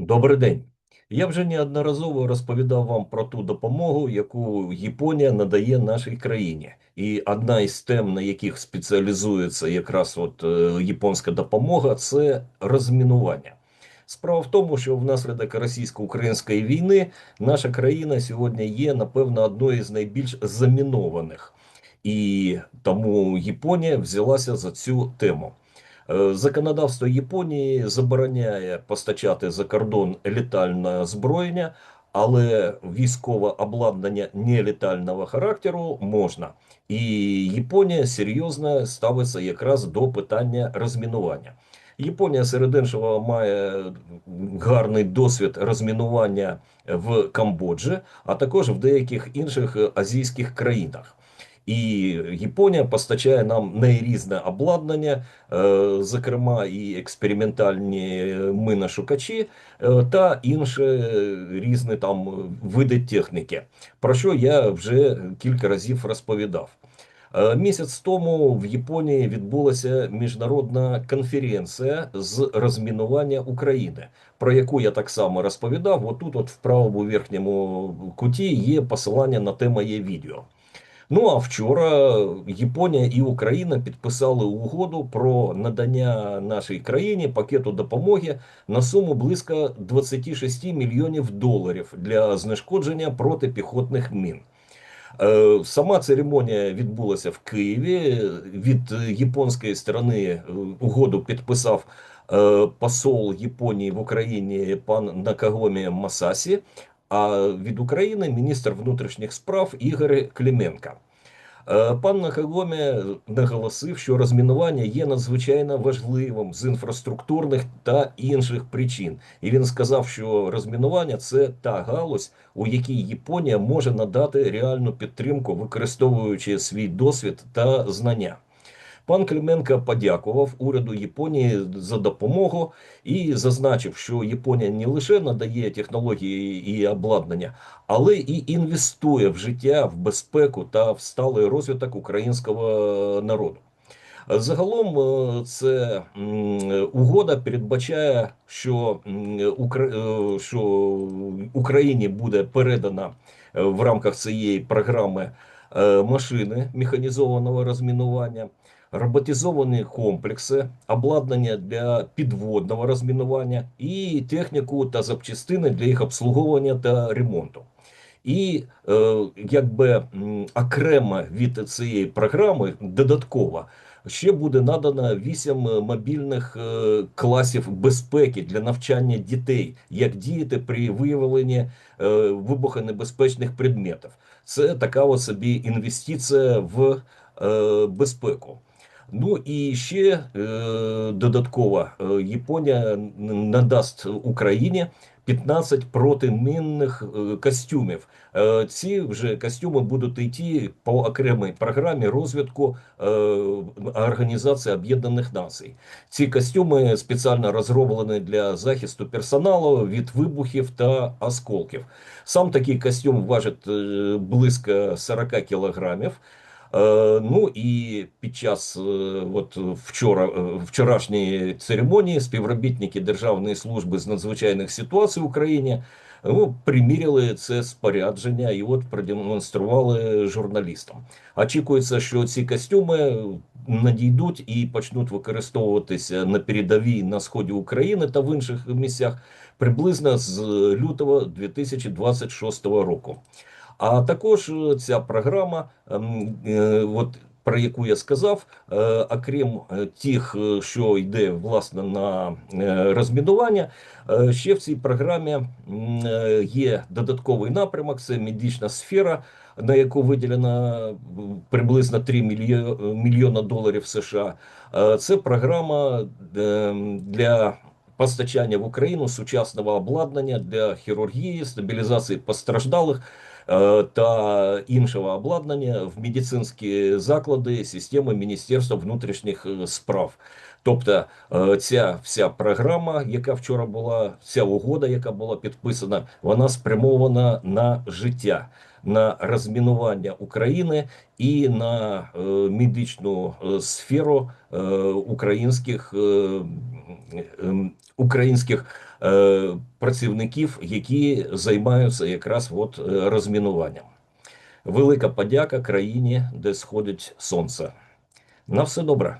Добрий день. Я вже неодноразово розповідав вам про ту допомогу, яку Японія надає нашій країні. І одна із тем, на яких спеціалізується якраз от е, японська допомога, це розмінування. Справа в тому, що внаслідок російсько-української війни наша країна сьогодні є, напевно, одною з найбільш замінованих. І тому Японія взялася за цю тему. Е, Законодавство Японії забороняє постачати за кордон літальне озброєння, але військове обладнання нелітального характеру можна. І Японія серйозно ставиться якраз до питання розмінування. Японія серед іншого має гарний досвід розмінування в Камбоджі, а також в деяких інших азійських країнах. І Японія постачає нам найрізне обладнання, е, зокрема і експериментальні миношукачі е, та інші різні там види техніки, про що я вже кілька разів розповідав. Е, Місяць тому в Японії відбулася міжнародна конференція з розмінування України, про яку я так само розповідав. Отут, от в правому верхньому куті, є посилання на те моє відео. Ну а вчора Японія і Україна підписали угоду про надання нашій країні пакету допомоги на суму близько 26 мільйонів доларів для знешкодження протипіхотних мін. Е, Сама церемонія відбулася в Києві. Від японської сторони е, угоду підписав е, посол Японії в Україні пан Накагомі Масасі. А від України міністр внутрішніх справ Ігор Клименко. Е, Пан Накагомі наголосив, що розмінування є надзвичайно важливим з інфраструктурних та інших причин. І він сказав, що розмінування це та галузь, у якій Японія може надати реальну підтримку, використовуючи свій досвід та знання. Пан Клименко подякував уряду Японії за допомогу і зазначив, що Японія не лише надає технології і обладнання, але і інвестує в життя, в безпеку та в сталий розвиток українського народу. Загалом е, це угода передбачає, що, е, що Україні буде передана е, в рамках цієї програми машини механізованого розмінування, роботизовані комплекси, обладнання для підводного розмінування і техніку та запчастини для їх обслуговування та ремонту. І е, якби окремо від цієї програми додатково ще буде надано 8 мобільних е, класів безпеки для навчання дітей, як діяти при виявленні е, вибухонебезпечних предметів. Це така собі інвестиція в е, безпеку. Ну і ще е, додатково е, Японія надасть Україні 15 протимінних е, костюмів. Е, ці вже костюми будуть йти по окремій програмі розвитку Організації Об'єднаних Націй. Ці костюми спеціально розроблені для захисту персоналу від вибухів та осколків. Сам такий костюм важить близько 40 кілограмів. Е, Ну і під час е, от вчора е, вчорашньої церемонії співробітники Державної служби з надзвичайних ситуацій в Україні ну, приміряли це спорядження і от продемонстрували журналістам. Очікується, що ці костюми надійдуть і почнуть використовуватися на передовій на сході України та в інших місцях приблизно з лютого 2026 року. А також е, ця програма, ем, е, от про яку я сказав, е, окрім тих, що йде власне на розмінування, ще в цій програмі є додатковий напрямок: це медична сфера, на яку виділено приблизно 3 мільйона доларів США. Це програма для. Постачання в Україну сучасного обладнання для хірургії, стабілізації постраждалих та іншого обладнання в медицинські заклади системи Міністерства внутрішніх е, справ. Тобто е, ця вся програма, яка вчора була, ця угода, яка була підписана, вона спрямована на життя, на розмінування України і на е, медичну е, сферу е, українських українських е, працівників, які займаються якраз от е, розмінуванням. Велика подяка країні, де сходить сонце. На все добре.